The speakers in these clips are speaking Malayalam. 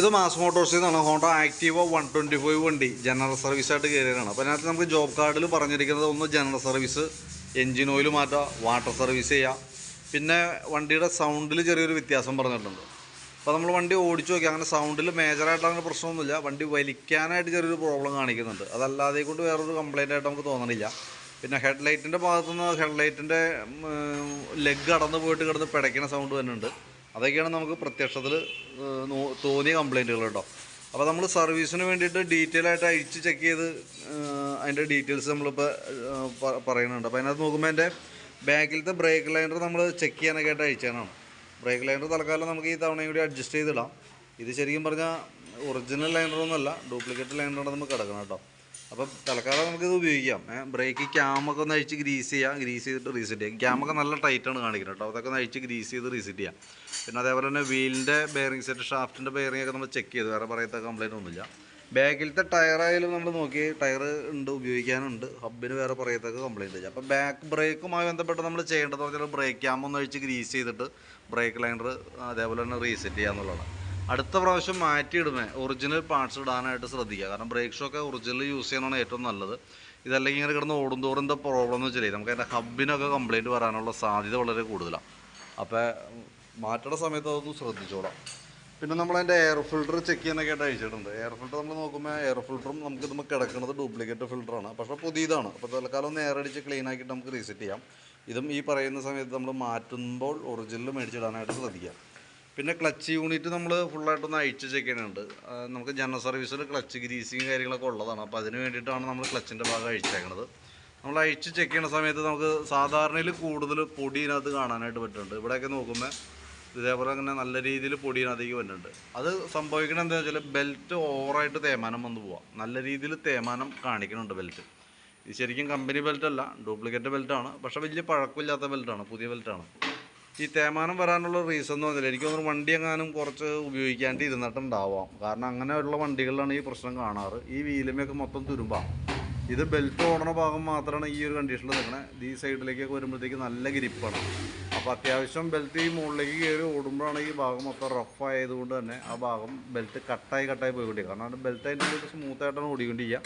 ഇത് മാസ് മോട്ടോഴ്സിൽ നിന്നാണ് Honda Activa one twenty five വണ്ടി. ജനറൽ സർവീസായിട്ട് കയറിയതാണ് അപ്പോൾ അതിനകത്ത് നമുക്ക് ജോബ് കാർഡിൽ പറഞ്ഞിരിക്കുന്നത് ഒന്ന് ജനറൽ സർവീസ് എൻജിൻ ഓയിൽ മാറ്റുക വാട്ടർ സർവീസ് ചെയ്യുക പിന്നെ വണ്ടിയുടെ സൗണ്ടിൽ ചെറിയൊരു വ്യത്യാസം പറഞ്ഞിട്ടുണ്ട്. അപ്പോൾ നമ്മൾ വണ്ടി ഓടിച്ചു നോക്കി. അങ്ങനെ സൗണ്ടിൽ മേജറായിട്ട് അങ്ങനെ പ്രശ്നമൊന്നുമില്ല. വണ്ടി വലിക്കാനായിട്ട് ചെറിയൊരു പ്രോബ്ലം കാണിക്കുന്നുണ്ട്. അതല്ലാതെ കൊണ്ട് വേറൊരു കംപ്ലൈന്റ് ആയിട്ട് നമുക്ക് തോന്നണില്ല. പിന്നെ ഹെഡ് ലൈറ്റിന്റെ ഭാഗത്തുനിന്ന് ഹെഡ് ലൈറ്റിന്റെ ലെഗ് അടന്ന് പോയിട്ട് കിടന്ന് പിടയ്ക്കുന്ന സൗണ്ട് വരുന്നുണ്ട് അതൊക്കെയാണ് നമുക്ക് പ്രത്യക്ഷത്തിൽ തോന്നിയ കംപ്ലൈന്റുകൾ കേട്ടോ. അപ്പോൾ നമ്മൾ സർവീസിന് വേണ്ടിയിട്ട് ഡീറ്റെയിൽ ആയിട്ട് അഴിച്ച് ചെക്ക് ചെയ്ത് അതിന്റെ ഡീറ്റെയിൽസ് നമ്മളിപ്പോൾ പറയുന്നുണ്ട്. അപ്പോൾ അതിനകത്ത് നോക്കുമ്പോൾ എന്റെ ബാക്കിലത്തെ ബ്രേക്ക് ലൈനർ നമ്മൾ ചെക്ക് ചെയ്യാനൊക്കെ ആയിട്ട് അഴിച്ചാണ് ബ്രേക്ക് ലൈനർ തൽക്കാലം നമുക്ക് ഈ തവണയും കൂടി അഡ്ജസ്റ്റ് ചെയ്തിടാം. ഇത് ശരിക്കും പറഞ്ഞാൽ ഒറിജിനൽ ലൈനറൊന്നുമല്ല ഡ്യൂപ്ലിക്കേറ്റ് ലൈനറാണ് നമുക്ക് കിടക്കണം കേട്ടോ. അപ്പം തൽക്കാലം നമുക്കിത് ഉപയോഗിക്കാം. ബ്രേക്ക് ക്യാമൊക്കെ ഒന്ന് അഴിച്ച് ഗ്രീസ് ചെയ്യാം. ഗ്രീസ് ചെയ്തിട്ട് റീസെറ്റ് ചെയ്യാം. ക്യാമൊക്കെ നല്ല ടൈറ്റാണ് കാണിക്കുന്നത് കേട്ടോ അതൊക്കെ ഒന്ന് അഴിച്ച് ഗ്രീസ് ചെയ്ത് റീസെറ്റ് ചെയ്യാം. പിന്നെ അതേപോലെ തന്നെ വീലിന്റെ ബെയറിംഗ് സെറ്റ് ഷാഫ്റ്റിന്റെ ബെയറിംഗ് ഒക്കെ നമ്മൾ ചെക്ക് ചെയ്തു. വേറെ പറയത്തെ കംപ്ലൈന്റ് ഒന്നുമില്ല. ബാക്കിലത്തെ ടയറായാലും നമ്മൾ നോക്കി. ടയർ ഉണ്ട് ഉപയോഗിക്കാനുണ്ട്. ഹബിന് വേറെ പറയത്തൊക്കെ കംപ്ലൈന്റ് ഇല്ല. അപ്പോൾ ബാക്ക് ബ്രേക്കുമായി ബന്ധപ്പെട്ട് നമ്മൾ ചെയ്യേണ്ടതെന്ന് പറഞ്ഞാൽ ബ്രേക്ക് ക്യാം ഒന്ന് അഴിച്ച് ഗ്രീസ് ചെയ്തിട്ട് ബ്രേക്ക് ലൈനർ അതേപോലെ തന്നെ റീസെറ്റ് ചെയ്യുക എന്നുള്ളതാണ് അടുത്ത പ്രാവശ്യം മാറ്റിയിടുമേ ഒറിജിനൽ പാർട്സ് ഇടാനായിട്ട് ശ്രദ്ധിക്കുക. കാരണം ബ്രേക്ക് ഷോക്ക് ഒറിജിനൽ യൂസ് ചെയ്യുന്നതാണ് ഏറ്റവും നല്ലത്. ഇതല്ലെങ്കിൽ ഇങ്ങനെ കിടന്ന് ഓടുന്തോറും എന്താ പ്രോബ്ലം എന്ന് വെച്ചാൽ നമുക്ക് അതിന്റെ ഹബിനൊക്കെ കംപ്ലയിന്റ് വരാനുള്ള സാധ്യത വളരെ കൂടുതലാണ്. അപ്പോൾ മാറ്റണ സമയത്ത് അതൊന്ന് ശ്രദ്ധിച്ചോളാം. പിന്നെ നമ്മൾ അതിന്റെ എയർ ഫിൽറ്റർ ചെക്ക് ചെയ്യാനൊക്കെ ആയിട്ട് അയച്ചിട്ടുണ്ട്. എയർ ഫിൽറ്റർ നമ്മൾ നോക്കുമ്പോൾ എയർ ഫിൽറ്ററും നമുക്ക് ഇതുമ്പോൾ കിടക്കുന്നത് ഡ്യൂപ്ലിക്കേറ്റ് ഫിൽറ്ററാണ് പക്ഷേ പുതിയതാണ്. അപ്പോൾ തൽക്കാലം ഒന്ന് എയർ അടിച്ച് ക്ലീൻ ആക്കിയിട്ട് നമുക്ക് റീസെറ്റ് ചെയ്യാം. ഇതും ഈ പറയുന്ന സമയത്ത് നമ്മൾ മാറ്റുമ്പോൾ ഒറിജിനൽ മേടിച്ചിടാനായിട്ട് ശ്രദ്ധിക്കാം. പിന്നെ ക്ലച്ച് യൂണിറ്റ് നമ്മൾ ഫുള്ളായിട്ടൊന്ന് അഴിച്ച് ചെക്ക് ചെയ്യുന്നുണ്ട്. ആ, നമുക്ക് ജനറൽ സർവീസിൽ ക്ലച്ച് ഗ്രീസിങ് കാര്യങ്ങളൊക്കെ ഉള്ളതാണ്. അപ്പോൾ അതിന് വേണ്ടിയിട്ടാണ് നമ്മൾ ക്ലച്ചിന്റെ ഭാഗം അഴിച്ചേക്കണത്. നമ്മൾ അഴിച്ച് ചെക്ക് ചെയ്യുന്ന സമയത്ത് നമുക്ക് സാധാരണയിൽ കൂടുതൽ പൊടി ഇതിനകത്ത് കാണാനായിട്ട് പറ്റുന്നുണ്ട്. ഇവിടെയൊക്കെ നോക്കുമ്പോൾ ഇതേപോലെ അങ്ങനെ നല്ല രീതിയിൽ പൊടി ഇതിനകത്തേക്ക് വരുന്നുണ്ട് അത് സംഭവിക്കണത് എന്താ വെച്ചാൽ ബെൽറ്റ് ഓവറായിട്ട് തേമാനം വന്ന് പോവാം. നല്ല രീതിയിൽ തേമാനം കാണിക്കുന്നുണ്ട് ബെൽറ്റ് ഇത് ശരിക്കും കമ്പനി ബെൽറ്റ് അല്ല ഡ്യൂപ്ലിക്കേറ്റ് ബെൽറ്റാണ് പക്ഷേ വലിയ പഴക്കമില്ലാത്ത ബെൽറ്റാണ് പുതിയ ബെൽറ്റാണ് ഈ തേമാനം വരാനുള്ള റീസൺ എന്ന് പറഞ്ഞാൽ എനിക്ക് തോന്നുന്നു വണ്ടി എങ്ങാനും കുറച്ച് ഉപയോഗിക്കാണ്ട് ഇരുന്നിട്ടുണ്ടാവാം. കാരണം അങ്ങനെയുള്ള വണ്ടികളിലാണ് ഈ പ്രശ്നം കാണാറ്. ഈ വീലുമൊക്കെ മൊത്തം തുരുമ്പാം. ഇത് ബെൽറ്റ് ഓടണ ഭാഗം മാത്രമാണ് ഈ ഒരു കണ്ടീഷനിൽ നിൽക്കുന്നത് ഈ സൈഡിലേക്കൊക്കെ വരുമ്പോഴത്തേക്ക് നല്ല ഗ്രിപ്പാണ് അപ്പോൾ അത്യാവശ്യം ബെൽറ്റ് ഈ മുകളിലേക്ക് കയറി ഓടുമ്പോഴാണ് ഈ ഭാഗം മൊത്തം റഫ് ആയതുകൊണ്ട് തന്നെ ആ ഭാഗം ബെൽറ്റ് കട്ടായി കട്ടായി പോയിക്കൊണ്ടിരിക്കുക കാരണം ബെൽറ്റ് അതിന്റെ ഉള്ളിൽ സ്മൂത്തായിട്ടാണ് ഓടിക്കൊണ്ടിരിക്കുക.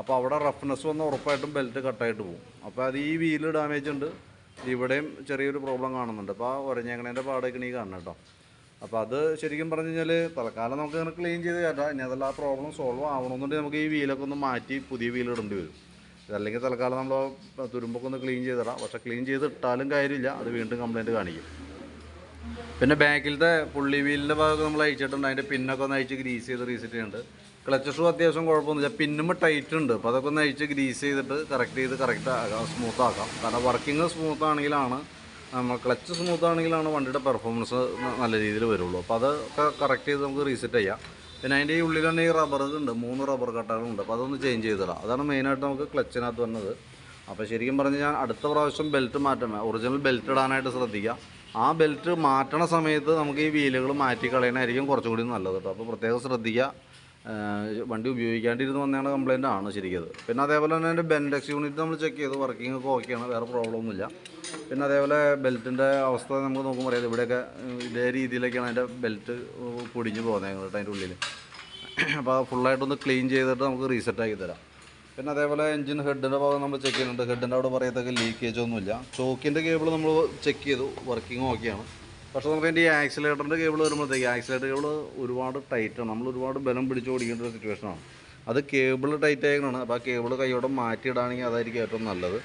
അപ്പോൾ അവിടെ റഫ്നെസ് വന്ന് ഉറപ്പായിട്ടും ബെൽറ്റ് കട്ടായിട്ട് പോകും. അപ്പോൾ അത് ഈ വീൽ ഡാമേജ് ഉണ്ട്. ഇവിടെയും ചെറിയൊരു പ്രോബ്ലം കാണുന്നുണ്ട്. അപ്പോൾ ആ ഉരഞ്ഞേക്കണേന്റെ പാടൊക്കെ ഈ കാണണം കേട്ടോ അപ്പോൾ അത് ശരിക്കും പറഞ്ഞു കഴിഞ്ഞാൽ തൽക്കാലം നമുക്ക് അങ്ങനെ ക്ലീൻ ചെയ്ത് കയറ്റാം ഇനി അതെല്ലാം ആ പ്രോബ്ലം സോൾവ് ആവണമെന്നുണ്ടെങ്കിൽ നമുക്ക് ഈ വീലൊക്കെ ഒന്ന് മാറ്റി പുതിയ വീൽ ഇടേണ്ടി വരും. ഇതല്ലെങ്കിൽ തൽക്കാലം നമ്മൾ തുരുമ്പൊക്കെ ഒന്ന് ക്ലീൻ ചെയ്തിടാം. പക്ഷെ ക്ലീൻ ചെയ്ത് ഇട്ടാലും കാര്യമില്ല. അത് വീണ്ടും കംപ്ലയിന്റ് കാണിക്കും. പിന്നെ ബാക്കിലത്തെ പുള്ളി വീലിന്റെ ഭാഗമൊക്കെ നമ്മൾ അയച്ചിട്ടുണ്ട് അതിന്റെ പിന്നൊക്കെ ഒന്ന് അയച്ച് ഗ്രീസ് ചെയ്ത് റീസെറ്റ് ചെയ്യുന്നുണ്ട്. ക്ലച്ച് ഷൂ അത്യാവശ്യം കുഴപ്പമൊന്നുമില്ല. പിന്നും ടൈറ്റ് ഉണ്ട്. അപ്പോൾ അതൊക്കെ ഒന്ന് അഴിച്ച് ഗ്രീസ് ചെയ്തിട്ട് കറക്റ്റ് ചെയ്ത് കറക്റ്റ് ആക്കാം സ്മൂത്ത് ആക്കാം. കാരണം വർക്കിംഗ് സ്മൂത്ത് ആണെങ്കിലാണ് നമ്മൾ ക്ലച്ച് സ്മൂത്ത് ആണെങ്കിലാണ് വണ്ടിയുടെ പെർഫോമൻസ് നല്ല രീതിയിൽ വരുള്ളൂ. അപ്പോൾ അതൊക്കെ കറക്റ്റ് ചെയ്ത് നമുക്ക് റീസെറ്റ് ചെയ്യാം. പിന്നെ അതിന്റെ ഈ ഉള്ളിൽ തന്നെ ഈ റബ്ബർ ഉണ്ട്. മൂന്ന് റബ്ബർ കട്ടകളുണ്ട് അപ്പോൾ അതൊന്ന് ചേഞ്ച് ചെയ്തിടാം. അതാണ് മെയിനായിട്ട് നമുക്ക് ക്ലച്ചിനകത്ത് വന്നത്. അപ്പോൾ ശരിക്കും പറഞ്ഞ് ഞാൻ അടുത്ത പ്രാവശ്യം ബെൽറ്റ് മാറ്റാം ഒറിജിനൽ ബെൽറ്റ് ഇടാനായിട്ട് ശ്രദ്ധിക്കുക ആ ബെൽറ്റ് മാറ്റണ സമയത്ത് നമുക്ക് ഈ വീലുകൾ മാറ്റി കളയണമായിരിക്കും കുറച്ചും കൂടി നല്ലത് കേട്ടോ. അപ്പോൾ പ്രത്യേകം ശ്രദ്ധിക്കുക വണ്ടി ഉപയോഗിക്കാണ്ടിരുന്ന് വന്നതാണ് കംപ്ലൈന്റ് ആണ് ശരിക്കത്. പിന്നെ അതേപോലെ തന്നെ എന്റെ ബെൻഡെക്സ് യൂണിറ്റ് നമ്മൾ ചെക്ക് ചെയ്ത് വർക്കിംഗ് ഒക്കെ ഓക്കെയാണ് വേറെ പ്രോബ്ലം ഒന്നുമില്ല. പിന്നെ അതേപോലെ ബെൽറ്റിന്റെ അവസ്ഥ നമുക്ക് നോക്കുമ്പോൾ അറിയാം ഇവിടെയൊക്കെ ഇതേ രീതിയിലൊക്കെയാണ് അതിന്റെ ബെൽറ്റ് പൊടിഞ്ഞു പോകുന്നത് കേട്ടോ അതിന്റെ ഉള്ളിൽ അപ്പോൾ ഫുള്ളായിട്ടൊന്ന് ക്ലീൻ ചെയ്തിട്ട് നമുക്ക് റീസെറ്റ് ആക്കി തരാം. പിന്നെ അതേപോലെ എഞ്ചിൻ ഹെഡിന്റെ ഭാഗം നമ്മൾ ചെക്ക് ചെയ്യുന്നുണ്ട്. ഹെഡിന്റെ അവിടെ പറയത്തൊക്കെ ലീക്കേജ് ഒന്നുമില്ല. ചോക്കിന്റെ കേബിൾ നമ്മൾ ചെക്ക് ചെയ്തു വർക്കിംഗ് ഓക്കെയാണ് പക്ഷേ നമുക്ക് അതിന്റെ ഈ ആക്സിലേറ്ററിന്റെ കേബിൾ വരുമ്പോഴത്തേക്ക് ആക്സിലേറ്റർ കേബിൾ ഒരുപാട് ടൈറ്റാണ് നമ്മൾ ഒരുപാട് ബലം പിടിച്ച് ഓടിക്കേണ്ട ഒരു സിറ്റുവേഷനാണ് അത് കേബിൾ ടൈറ്റ് ആയതാണ് അപ്പോൾ ആ കേബിൾ കൈയോടെ മാറ്റിയിടാണെങ്കിൽ അതായിരിക്കും ഏറ്റവും നല്ലത്.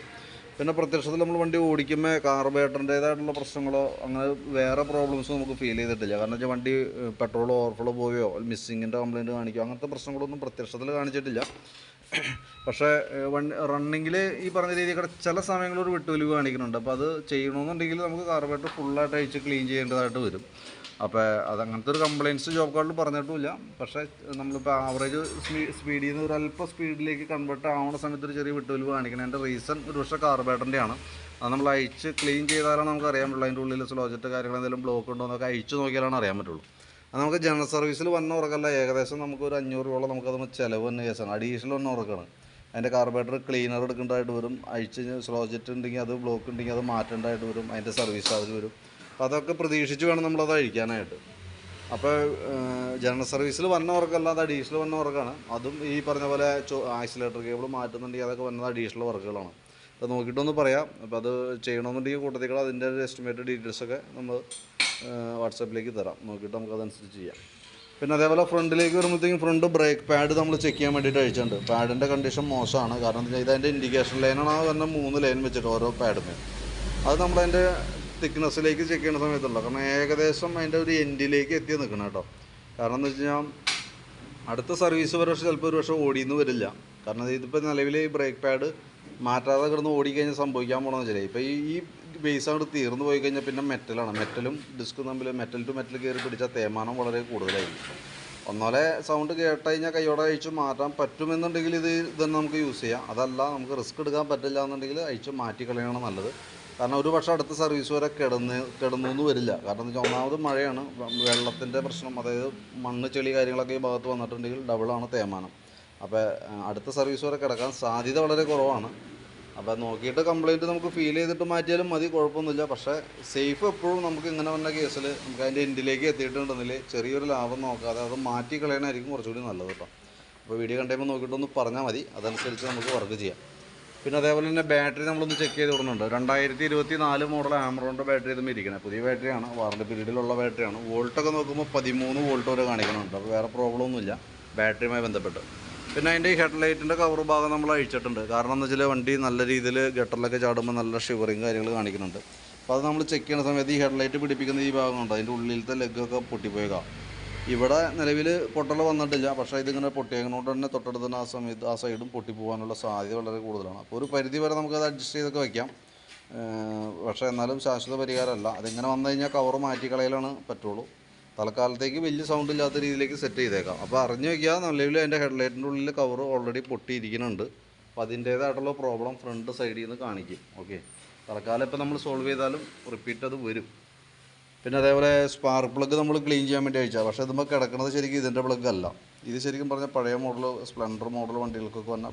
പിന്നെ പ്രത്യക്ഷത്തിൽ നമ്മൾ വണ്ടി ഓടിക്കുമ്പോൾ കാർബേറ്ററിന്റേതായിട്ടുള്ള പ്രശ്നങ്ങളോ അങ്ങനെ വേറെ പ്രോബ്ലംസ് നമുക്ക് ഫീൽ ചെയ്തിട്ടില്ല. കാരണം വെച്ചാൽ വണ്ടി പെട്രോൾ ഓവർഫ്ലോ പോവുകയോ മിസ്സിങ്ങിന്റെ കംപ്ലയിന്റ് കാണിക്കുകയോ അങ്ങനത്തെ പ്രശ്നങ്ങളൊന്നും പ്രത്യക്ഷത്തിൽ കാണിച്ചിട്ടില്ല. പക്ഷേ വൺ റണ്ണിങ്ങിൽ ഈ പറഞ്ഞ രീതിയിൽ ചില സമയങ്ങളൊരു വിട്ടുവലിവ് കാണിക്കുന്നുണ്ട്. അപ്പോൾ അത് ചെയ്യണമെന്നുണ്ടെങ്കിൽ നമുക്ക് കാർബേറ്റർ ഫുള്ളായിട്ട് അഴിച്ച് ക്ലീൻ ചെയ്യേണ്ടതായിട്ട് വരും. അപ്പോൾ അതങ്ങനത്തെ ഒരു കംപ്ലയിൻസ് ജോബ് കാർഡിൽ പറഞ്ഞിട്ടുമില്ല. പക്ഷേ നമ്മളിപ്പോൾ ആവറേജ് സ്പീഡിൽ നിന്ന് ഒരു അല്പ സ്പീഡിലേക്ക് കൺവേർട്ട് ആവുന്ന സമയത്ത് ഒരു ചെറിയ വിട്ടുവലിവ് കാണിക്കുന്നതിന്റെ റീസൺ ഒരു പക്ഷേ കാർബേറ്ററിന്റെ ആണ് അത് നമ്മൾ അഴിച്ച് ക്ലീൻ ചെയ്താലാണ് നമുക്ക് അറിയാൻ പറ്റുള്ളൂ അതിന്റെ ഉള്ളിൽ സ്ലോജറ്റ് കാര്യങ്ങൾ എന്തെങ്കിലും ബ്ലോക്ക് ഉണ്ടോ എന്നൊക്കെ അഴിച്ച് നോക്കിയാലാണ് അറിയാൻ പറ്റുള്ളൂ. അത് നമുക്ക് ജനറൽ സർവീസിൽ വന്ന ഉറക്കല്ല. ഏകദേശം നമുക്ക് ഒരു അഞ്ഞൂറ് രൂപയോളം നമുക്കത് ചിലവ് തന്നെ കേസാണ് അഡീഷണൽ വന്ന ഉറക്കാണ്. അതിന്റെ കാർബറേറ്റർ ക്ലീനർ എടുക്കേണ്ടതായിട്ട് വരും. അഴിച്ച് സ്ലോ ജെറ്റ് ഉണ്ടെങ്കിൽ അത് ബ്ലോക്ക് ഉണ്ടെങ്കിൽ അത് മാറ്റേണ്ടതായിട്ട് വരും. അതിന്റെ സർവീസ് ചാർജ് വരും. അപ്പോൾ അതൊക്കെ പ്രതീക്ഷിച്ച് വേണം നമ്മളത് അഴിക്കാനായിട്ട്. അപ്പോൾ ജനറൽ സർവീസിൽ വന്ന വർക്കല്ല അത് അഡീഷണൽ വന്ന വർക്കാണ് അതും ഈ പറഞ്ഞ പോലെ ആക്സിലേറ്റർ കേബിൾ മാറ്റുന്നുണ്ടെങ്കിൽ അതൊക്കെ വന്നത് അഡീഷണൽ വർക്കുകളാണ് അത് നോക്കിയിട്ടൊന്ന് പറയാം. അപ്പോൾ അത് ചെയ്യണമെന്നുണ്ടെങ്കിൽ കൂട്ടത്തിൽ അതിന്റെ ഒരു എസ്റ്റിമേറ്റ് ഡീറ്റെയിൽസൊക്കെ നമ്മൾ വാട്സാപ്പിലേക്ക് തരാം. നോക്കിയിട്ട് നമുക്ക് അതനുസരിച്ച് ചെയ്യാം. പിന്നെ അതേപോലെ ഫ്രണ്ടിലേക്ക് വരുമ്പോഴത്തേക്കും ഫ്രണ്ട് ബ്രേക്ക് പാഡ് നമ്മൾ ചെക്ക് ചെയ്യാൻ വേണ്ടിയിട്ട് അയച്ചിട്ടുണ്ട്. പാഡിന്റെ കണ്ടീഷൻ മോശമാണ്. കാരണം എന്താ വെച്ചാൽ ഇതതിന്റെ ഇൻഡിക്കേഷൻ ലൈനാണ് ആ പറഞ്ഞ മൂന്ന് ലൈൻ വെച്ചിട്ട് ഓരോ പാഡിന് അത് നമ്മളതിന്റെ തിക്നെസ്സിലേക്ക് ചെക്ക് ചെയ്യുന്ന സമയത്തുള്ള. കാരണം ഏകദേശം അതിന്റെ ഒരു എൻഡിലേക്ക് എത്തി നിൽക്കണം കേട്ടോ. കാരണം എന്ന് വെച്ച് അടുത്ത സർവീസ് ഒരു പക്ഷേ ചിലപ്പോൾ ഒരു പക്ഷേ ഓടിയെന്ന് വരില്ല. കാരണം ഇതിപ്പോൾ നിലവിൽ ഈ ബ്രേക്ക് പാഡ് മാറ്റാതെ കിടന്ന് ഓടിക്കഴിഞ്ഞാൽ സംഭവിക്കാൻ പോകണമെന്ന് വെച്ചാൽ ഇപ്പോൾ ഈ ഈ ബേസ് അങ്ങോട്ട് തീർന്നു പോയി കഴിഞ്ഞാൽ പിന്നെ മെറ്റലാണ് മെറ്റലും ഡിസ്കും തമ്മിൽ മെറ്റൽ ടു മെറ്റൽ കയറി പിടിച്ചാൽ തേമാനം വളരെ കൂടുതലായിരിക്കും ഒന്നാലെ സൗണ്ട് കേട്ട് കഴിഞ്ഞാൽ കൈയോടെ അഴിച്ച് മാറ്റാൻ പറ്റുമെന്നുണ്ടെങ്കിൽ ഇത് ഇതന്നെ നമുക്ക് യൂസ് ചെയ്യാം. അതല്ല നമുക്ക് റിസ്ക് എടുക്കാൻ പറ്റില്ല എന്നുണ്ടെങ്കിൽ അഴിച്ച് മാറ്റി കളയണം നല്ലത്. കാരണം ഒരു പക്ഷേ അടുത്ത സർവീസ് വരെ കിടന്ന് കിടന്നു വരില്ല. കാരണം എന്ന് വെച്ചാൽ ഒന്നാമത് മഴയാണ്. വെള്ളത്തിന്റെ പ്രശ്നം അതായത് മണ്ണ് ചെളി കാര്യങ്ങളൊക്കെ ഈ ഭാഗത്ത് വന്നിട്ടുണ്ടെങ്കിൽ ഡബിളാണ് തേയ്മാനം. അപ്പോൾ അടുത്ത സർവീസ് വരെ കിടക്കാൻ സാധ്യത വളരെ കുറവാണ്. അപ്പോൾ നോക്കിയിട്ട് കംപ്ലൈന്റ് നമുക്ക് ഫീൽ ചെയ്തിട്ട് മാറ്റിയാലും മതി കുഴപ്പമൊന്നുമില്ല. പക്ഷേ സേഫ് എപ്പോഴും നമുക്ക് ഇങ്ങനെ വന്ന കേസിൽ നമുക്ക് അതിന്റെ എൻഡിലേക്ക് എത്തിയിട്ടുണ്ടെന്നില്ല ചെറിയൊരു ലാഭം നോക്കാതെ അത് മാറ്റി കളയണമായിരിക്കും കുറച്ചുകൂടി നല്ലത് കേട്ടോ. അപ്പോൾ വീഡിയോ കണ്ടുമ്പോൾ നോക്കിയിട്ടൊന്ന് പറഞ്ഞാൽ മതി. അതനുസരിച്ച് നമുക്ക് വർക്ക് ചെയ്യാം. പിന്നെ അതേപോലെ തന്നെ ബാറ്ററി നമ്മളൊന്ന് ചെക്ക് ചെയ്ത് വിടുന്നുണ്ട് രണ്ടായിരത്തി ഇരുപത്തി നാല് മോഡൽ ആമറോണിന്റെ ബാറ്ററി ഇതും ഇരിക്കുന്നത് പുതിയ ബാറ്ററിയാണ് വാറണ്ടി പീരീഡിലുള്ള ബാറ്ററിയാണ് വോൾട്ടൊക്കെ നോക്കുമ്പോൾ പതിമൂന്ന് വോൾട്ട് വരെ കാണിക്കുന്നുണ്ട്. അപ്പോൾ വേറെ പ്രോബ്ലം ഒന്നുമില്ല. ബാറ്ററിയുമായി ബന്ധപ്പെട്ട്. പിന്നെ അതിന്റെ ഈ ഹെഡ്ലൈറ്റിന്റെ കവർ ഭാഗം നമ്മൾ അഴിച്ചിട്ടുണ്ട്. കാരണം എന്ന് വെച്ചാൽ വണ്ടി നല്ല രീതിയിൽ ഗട്ടറിലൊക്കെ ചാടുമ്പോൾ നല്ല ഷിവറിങ് കാര്യങ്ങൾ കാണിക്കുന്നുണ്ട്. അപ്പോൾ അത് നമ്മൾ ചെക്ക് ചെയ്യുന്ന സമയത്ത് ഈ ഹെഡ്ലൈറ്റ് പിടിപ്പിക്കുന്ന ഈ ഭാഗമുണ്ട് അതിന്റെ ഉള്ളിലത്തെ ലെഗൊക്കെ പൊട്ടിപ്പോയേക്കാം. ഇവിടെ നിലവിൽ പൊട്ടൽ വന്നിട്ടില്ല. പക്ഷേ ഇതിങ്ങനെ പൊട്ടിയേക്കുന്നതുകൊണ്ട് തന്നെ തൊട്ടടുത്ത് തന്നെ ആ സമയത്ത് ആ സൈഡും പൊട്ടിപ്പോകാനുള്ള സാധ്യത വളരെ കൂടുതലാണ്. അപ്പോൾ ഒരു പരിധി വരെ നമുക്കത് അഡ്ജസ്റ്റ് ചെയ്തൊക്കെ വയ്ക്കാം പക്ഷേ എന്നാലും ശാശ്വത പരിഹാരമല്ല. അതിങ്ങനെ വന്നു കഴിഞ്ഞാൽ കവർ മാറ്റിക്കളയലാണ് പറ്റുള്ളൂ. തൽക്കാലത്തേക്ക് വലിയ സൗണ്ട് ഇല്ലാത്ത രീതിയിലേക്ക് സെറ്റ് ചെയ്തേക്കാം. അപ്പോൾ അറിഞ്ഞു വയ്ക്കുക നിലവിൽ അതിന്റെ ഹെഡ്ലൈറ്റിന്റെ ഉള്ളിൽ കവർ ഓൾറെഡി പൊട്ടിയിരിക്കുന്നുണ്ട്. അപ്പോൾ അതിന്റേതായിട്ടുള്ള പ്രോബ്ലം ഫ്രണ്ട് സൈഡിൽ നിന്ന് കാണിക്കും. ഓക്കെ തൽക്കാലം ഇപ്പോൾ നമ്മൾ സോൾവ് ചെയ്താലും റിപ്പീറ്റ് അത് വരും. പിന്നെ അതേപോലെ സ്പാർക്ക് പ്ലഗ് നമ്മൾ ക്ലീൻ ചെയ്യാൻ വേണ്ടി അയച്ചാൽ പക്ഷേ ഇതുമ്പോൾ കിടക്കുന്നത് ശരിക്കും ഇതിന്റെ പ്ലഗ് അല്ല. ഇത് ശരിക്കും പറഞ്ഞാൽ പഴയ മോഡൽ സ്പ്ലെൻഡർ മോഡൽ വണ്ടികൾക്കൊക്കെ വന്ന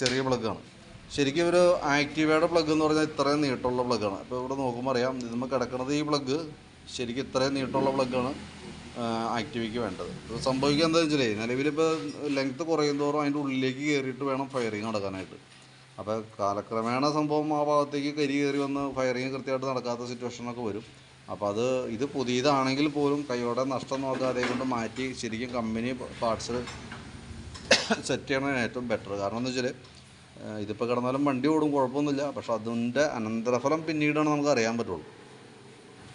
ചെറിയ പ്ലഗ്ഗാണ് ശരിക്കും ഒരു ആക്റ്റീവയുടെ പ്ലഗ് എന്ന് പറഞ്ഞാൽ ഇത്രയും നീട്ടമുള്ള പ്ലഗ്ഗാണ് അപ്പോൾ ഇവിടെ നോക്കുമ്പോൾ അറിയാം ഇതുമ്പോൾ കിടക്കുന്നത് ഈ പ്ലഗ് ശരിക്കും ഇത്രയും നീട്ടമുള്ള പ്ലഗ്ഗാണ് ആക്ടിവിക്ക് വേണ്ടത്. ഇപ്പോൾ സംഭവിക്കുക എന്താ വെച്ചാൽ നിലവിലിപ്പോൾ ലെങ്ത്ത് കുറയും തോറും അതിന്റെ ഉള്ളിലേക്ക് കയറിയിട്ട് വേണം ഫയറിങ് നടക്കാനായിട്ട്. അപ്പോൾ കാലക്രമേണ സംഭവം ആ ഭാഗത്തേക്ക് കരി കയറി വന്ന് ഫയറിങ് കൃത്യമായിട്ട് നടക്കാത്ത സിറ്റുവേഷനൊക്കെ വരും. അപ്പോൾ അത് ഇത് പുതിയതാണെങ്കിൽ പോലും കൈയോടെ നഷ്ടം നോക്കാതെ കൊണ്ട് മാറ്റി ശരിക്കും കമ്പനി പാർട്സ് സെറ്റ് ചെയ്യണതാണ് ഏറ്റവും ബെറ്റർ കാരണം എന്ന് വെച്ചാൽ ഇതിപ്പോൾ കിടന്നാലും വണ്ടി ഓടും കുഴപ്പമൊന്നുമില്ല. പക്ഷെ അതിന്റെ അനന്തരഫലം പിന്നീടാണ് നമുക്ക് അറിയാൻ പറ്റുള്ളൂ.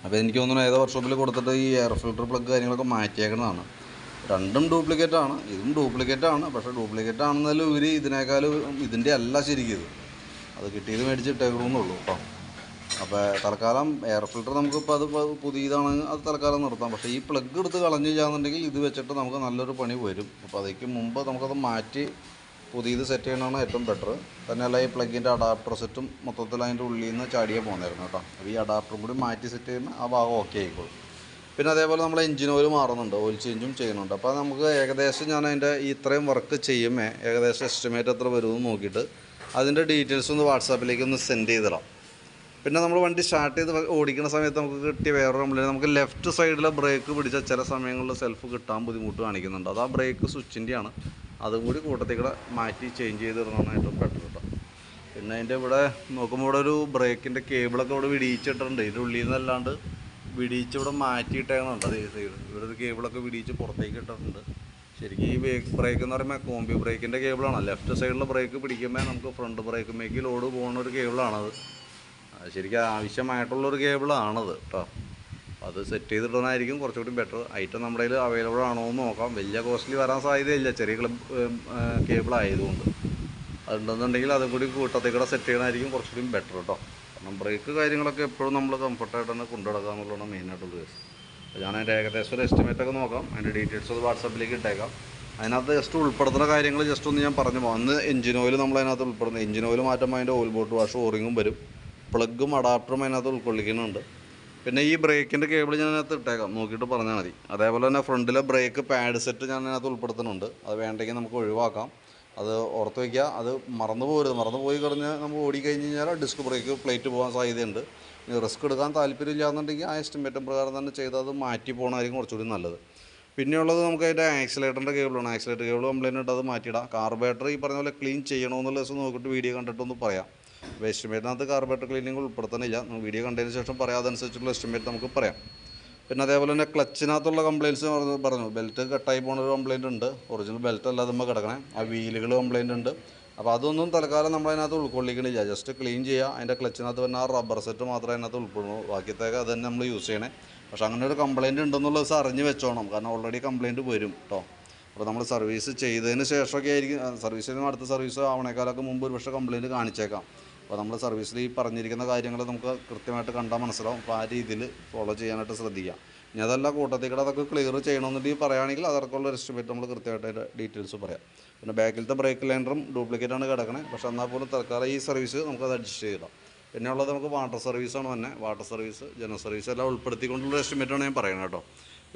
അപ്പോൾ എനിക്ക് തോന്നുന്നു ഏതോ വർക്ക്ഷോപ്പിൽ കൊടുത്തിട്ട് ഈ എയർ ഫിൽട്ടർ പ്ലഗ് കാര്യങ്ങളൊക്കെ മാറ്റിയേക്കുന്നതാണ്. രണ്ടും ഡ്യൂപ്ലിക്കേറ്റ് ആണ്. ഇതും ഡ്യൂപ്ലിക്കേറ്റ് ആണ്. പക്ഷേ ഡ്യൂപ്ലിക്കേറ്റ് ആണെന്നാലും ഇവർ ഇതിനേക്കാളും ഇതിന്റെ അല്ല ശരിക്കും ഇത്. അത് കിട്ടിയത് മേടിച്ചിട്ടേക്കണമെന്നുള്ളൂ കേട്ടോ അപ്പോൾ തൽക്കാലം എയർ ഫിൽട്ടർ നമുക്കിപ്പോൾ അത് പുതിയതാണ്. അത് തൽക്കാലം നിർത്താം. പക്ഷേ ഈ പ്ലഗ് എടുത്ത് കളഞ്ഞു ചെയ്യാന്നുണ്ടെങ്കിൽ ഇത് വെച്ചിട്ട് നമുക്ക് നല്ലൊരു പണി വരും. അപ്പോൾ അതിലേക്ക് മുമ്പ് നമുക്കത് മാറ്റി പുതിയത് സെറ്റ് ചെയ്യണതാണ് ഏറ്റവും ബെറ്റർ തന്നെയല്ല ഈ പ്ലഗിന്റെ അഡാപ്റ്റർ സെറ്റും മൊത്തത്തിൽ അതിന്റെ ഉള്ളിൽ നിന്ന് ചാടിയേ പോകുന്നായിരുന്നു കേട്ടോ. അപ്പോൾ ഈ അഡാപ്റ്ററും കൂടി മാറ്റി സെറ്റ് ചെയ്യുമ്പോൾ ആ ഭാഗം ഓക്കെ ആയിക്കോളും. പിന്നെ അതേപോലെ നമ്മൾ എഞ്ചിൻ ഓയിൽ മാറുന്നുണ്ട്. ഓയിൽ ചേഞ്ചും ചെയ്യുന്നുണ്ട്. അപ്പോൾ നമുക്ക് ഏകദേശം ഞാൻ അതിന്റെ ഇത്രയും വർക്ക് ചെയ്യുമ്പോൾ ഏകദേശം എസ്റ്റിമേറ്റ് എത്ര വരുമെന്ന് നോക്കിയിട്ട് അതിന്റെ ഡീറ്റെയിൽസ് ഒന്ന് വാട്സാപ്പിലേക്ക് ഒന്ന് സെൻഡ് ചെയ്തിടാം. പിന്നെ നമ്മൾ വണ്ടി സ്റ്റാർട്ട് ചെയ്ത് ഓടിക്കുന്ന സമയത്ത് നമുക്ക് കിട്ടിയ വേറെ കംപ്ലൈന്റ് നമുക്ക് ലെഫ്റ്റ് സൈഡിലെ ബ്രേക്ക് പിടിച്ച ചില സമയങ്ങളിൽ സെൽഫ് കിട്ടാൻ ബുദ്ധിമുട്ട് കാണിക്കുന്നുണ്ട്. അത് ആ ബ്രേക്ക് സ്വിച്ചിന്റെയാണ് അതും കൂടി കൂട്ടത്തിൽ കൂടെ മാറ്റി ചേഞ്ച് ചെയ്തിടണമെന്ന് ഏറ്റവും ബെറ്റർ കേട്ടോ പിന്നെ അതിന്റെ ഇവിടെ നോക്കുമ്പോൾ ഇവിടെ ഒരു ബ്രേക്കിന്റെ കേബിളൊക്കെ ഇവിടെ വിടിയിച്ചിട്ടുണ്ട്. ഇതിന്റെ ഉള്ളിൽ നിന്നല്ലാണ്ട് വിടിയിച്ച് ഇവിടെ മാറ്റിയിട്ടേക്കണുണ്ട് അതേ സൈഡ് ഇവിടെ ഒരു കേബിളൊക്കെ വിടിയിച്ച് പുറത്തേക്ക് ഇട്ടിട്ടുണ്ട്. ശരിക്കും ഈ ബ്രേക്ക് ബ്രേക്ക് എന്ന് പറയുമ്പോൾ കോമ്പി ബ്രേക്കിന്റെ കേബിളാണ് ലെഫ്റ്റ് സൈഡിലെ ബ്രേക്ക് പിടിക്കുമ്പോൾ നമുക്ക് ഫ്രണ്ട് ബ്രേക്കുമേക്ക് ലോഡ് പോകുന്ന ഒരു കേബിളാണത് ശരിക്കും ആവശ്യമായിട്ടുള്ളൊരു കേബിളാണത് കേട്ടോ അത് സെറ്റ് ചെയ്തിടുന്നതായിരിക്കും കുറച്ചുകൂടി ബെറ്റർ ഐറ്റം നമ്മുടെ കയ്യിൽ അവൈലബിൾ ആണോ എന്ന് നോക്കാം. വലിയ കോസ്റ്റ്ലി വരാൻ സാധ്യതയില്ല. ചെറിയ ക്ലബ് കേബിൾ ആയതുകൊണ്ട്. അതുണ്ടെന്നുണ്ടെങ്കിൽ അതും കൂടി കൂട്ടത്തിൽ കൂടെ സെറ്റ് ചെയ്യണമായിരിക്കും കുറച്ചുകൂടി ബെറ്റർ കേട്ടോ കാരണം ബ്രേക്ക് കാര്യങ്ങളൊക്കെ എപ്പോഴും നമ്മൾ കംഫർട്ടായിട്ട് തന്നെ കൊണ്ടുനടക്കുക എന്നുള്ളതാണ് മെയിനായിട്ടുള്ള കേസ് അപ്പോൾ ഞാൻ അതിന്റെ ഏകദേശം ഒരു എസ്റ്റിമേറ്റ് ഒക്കെ നോക്കാം. അതിന്റെ ഡീറ്റെയിൽസ് അത് വാട്സപ്പിലേക്ക് ഇട്ടേക്കാം. അതിനകത്ത് ജസ്റ്റ് ഉൾപ്പെടുത്തുന്ന കാര്യങ്ങൾ ജസ്റ്റ് ഒന്ന് ഞാൻ പറഞ്ഞു പോകാം അന്ന് എഞ്ചിൻ ഓയിൽ നമ്മൾ അതിനകത്ത് ഉൾപ്പെടുന്നു എഞ്ചിൻ ഓയിൽ മാറ്റുമ്പോൾ അതിന്റെ ഓയിൽ ബോട്ട് വാഷ് ഓറിങ്ങും വരും. പ്ലഗും അഡാപ്റ്ററും അതിനകത്ത് ഉൾക്കൊള്ളിക്കുന്നുണ്ട്. പിന്നെ ഈ ബ്രേക്കിന്റെ കേബിൾ ഞാൻ അതിനകത്ത് ഇട്ടേക്കാം. നോക്കിയിട്ട് പറഞ്ഞാൽ മതി. അതേപോലെ തന്നെ ഫ്രണ്ടിലെ ബ്രേക്ക് പാഡ് സെറ്റ് ഞാൻ അതിനകത്ത് ഉൾപ്പെടുത്തുന്നുണ്ട്. അത് വേണ്ടെങ്കിൽ നമുക്ക് ഒഴിവാക്കാം. അത് ഓർത്ത് വയ്ക്കുക അത് മറന്നു പോകരുത് മറന്നു പോയി കഴിഞ്ഞ് നമ്മൾ ഓടിക്കഴിഞ്ഞ് കഴിഞ്ഞാൽ ഡിസ്ക് ബ്രേക്ക് പ്ലേറ്റ് പോകാൻ സാധ്യതയുണ്ട്. ഇനി റിസ്ക് എടുക്കാൻ താല്പര്യമില്ല എന്നുണ്ടെങ്കിൽ ആ എസ്റ്റിമേറ്റും പ്രകാരം തന്നെ ചെയ്ത് അത് മാറ്റി പോകണമായിരിക്കും കുറച്ചുകൂടി നല്ലത്. പിന്നെയുള്ളത് നമുക്ക് അതിന്റെ ആക്സിലേറ്ററിന്റെ കേബിളാണ്. ആക്സിലേറ്റർ കേബിൾ കംപ്ലൈന്റ് ഉണ്ട് അത് മാറ്റിയിടാം. കാർബേറ്റർ ഈ പറഞ്ഞ പോലെ ക്ലീൻ ചെയ്യണമെന്നുള്ള ദിവസം നോക്കിയിട്ട് വീഡിയോ കണ്ടിട്ടൊന്ന് പറയാം. എസ്റ്റിമേറ്റിനകത്ത് കാർബറേറ്റർ ക്ലീനിങ് ഉൾപ്പെടുത്തണില്ല. വീഡിയോ കണ്ടതിന് ശേഷം പറയാം. അതനുസരിച്ചുള്ള എസ്റ്റിമേറ്റ് നമുക്ക് പറയാം. പിന്നെ അതേപോലെ തന്നെ ക്ലച്ചിനകത്തുള്ള കംപ്ലയിന്റ്സ് പറഞ്ഞു പറഞ്ഞു. ബെൽറ്റ് കട്ടായി പോകുന്ന ഒരു കംപ്ലയിന്റ് ഉണ്ട്. ഒറിജിനൽ ബെൽറ്റ് അല്ലാതെ നമ്മൾ കിടക്കണേ ആ വീലുകൾ കംപ്ലയിന്റ് ഉണ്ട്. അപ്പോൾ അതൊന്നും തൽക്കാലം നമ്മൾ അതിനകത്ത് ഉൾക്കൊള്ളിക്കണില്ല. ജസ്റ്റ് ക്ലീൻ ചെയ്യുക. അതിന്റെ ക്ലച്ചിനകത്ത് വന്ന ആ റബ്ബർ സെറ്റ് മാത്രമേ അതിനകത്ത് ഉൾപ്പെടുന്നു ബാക്കിയത്തേക്ക് അത് തന്നെ നമ്മൾ യൂസ് ചെയ്യണേ. പക്ഷേ അങ്ങനെ ഒരു കംപ്ലയിന്റ് ഉണ്ടെന്നുള്ളത് ദിവസം അറിഞ്ഞ് വെച്ചോണം. കാരണം ഓൾറെഡി കംപ്ലയിന്റ് വരും കേട്ടോ അപ്പോൾ നമ്മൾ സർവീസ് ചെയ്തതിന് ശേഷമൊക്കെ ആയിരിക്കും. സർവീസ് ചെയ്യുന്ന അടുത്ത സർവീസ് ആവണേക്കാലൊക്കെ മുമ്പ് ഒരു പക്ഷേ കംപ്ലയിന്റ് കാണിച്ചേക്കാം. അപ്പോൾ നമ്മൾ സർവീസിൽ ഈ പറഞ്ഞിരിക്കുന്ന കാര്യങ്ങൾ നമുക്ക് കൃത്യമായിട്ട് കണ്ടാൽ മനസ്സിലാവും. അപ്പോൾ ആ രീതിയിൽ ഫോളോ ചെയ്യാനായിട്ട് ശ്രദ്ധിക്കാം. ഇനി അതല്ല കൂട്ടത്തിൽ കൂടെ അതൊക്കെ ക്ലിയർ ചെയ്യണമെന്നുണ്ടെങ്കിൽ പറയുകയാണെങ്കിൽ അതൊക്കെയുള്ള എസ്റ്റിമേറ്റ് നമ്മൾ കൃത്യമായിട്ട് ഡീറ്റെയിൽസ് പറയാം. പിന്നെ ബാക്കിലത്തെ ബ്രേക്ക് ലൈനറും ഡ്യൂപ്ലിക്കേറ്റ് ആണ് കിടക്കണേ. പക്ഷെ എന്നാൽ പോലും തൽക്കാലം ഈ സർവീസ് നമുക്കത് അഡ്ജസ്റ്റ് ചെയ്യാം പിന്നെ ഉള്ളത് നമുക്ക് വാട്ടർ സർവീസാണ് തന്നെ. വാട്ടർ സർവീസ് ജനറൽ സർവീസ് എല്ലാം ഉൾപ്പെടുത്തിക്കൊണ്ടുള്ള ആണ് ഞാൻ പറയുന്നത് കേട്ടോ.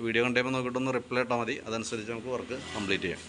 വീഡിയോ കണ്ടുമ്പോൾ നോക്കിയിട്ടൊന്ന് റിപ്ലൈ ഇട്ടാൽ മതി. അതനുസരിച്ച് നമുക്ക് വർക്ക് കംപ്ലീറ്റ് ചെയ്യാം.